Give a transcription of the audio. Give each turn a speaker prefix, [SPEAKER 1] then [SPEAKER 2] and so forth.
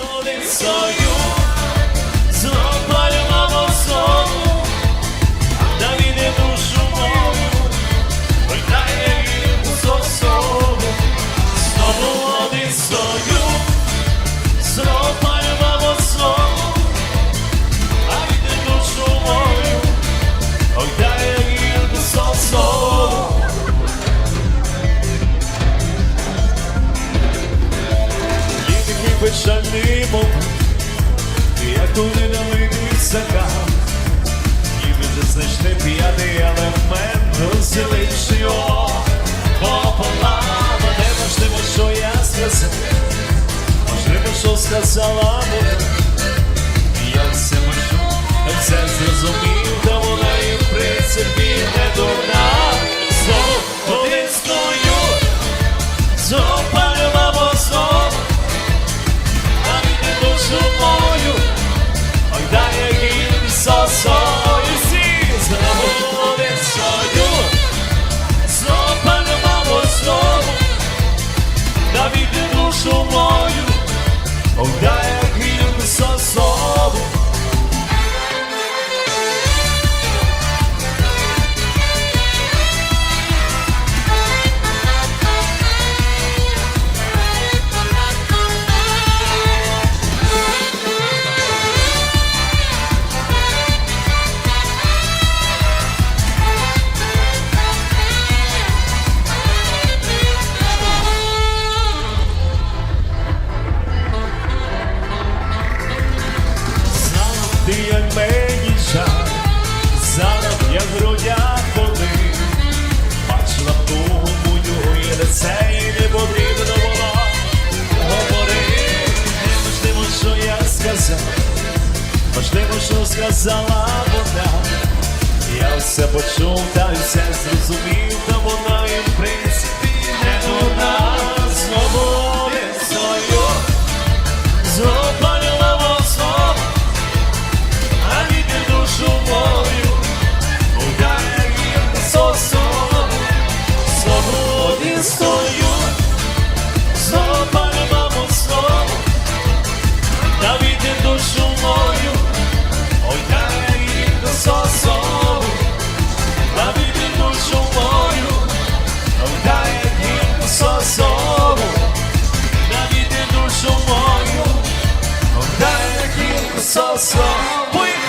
[SPEAKER 1] один Мов, як туди налитий стакан, ніби вже значний п'ятий елемент, розділивши його пополам. Не можливо, що я сказав, можливо, що сказала вона. Я все можу, все зрозумів, та вона і в принципі не дурна. Знову один стою, запалював Oh, Dayak, Hidden, Soso. Як мені жаль, зараз я в грудях води, бачила тугу мою і лице, і не потрібно було говорити. Неможливо, що я сказав, можливо, що сказала вона. Я все почув, та все зрозумів, та вона і в so slow. We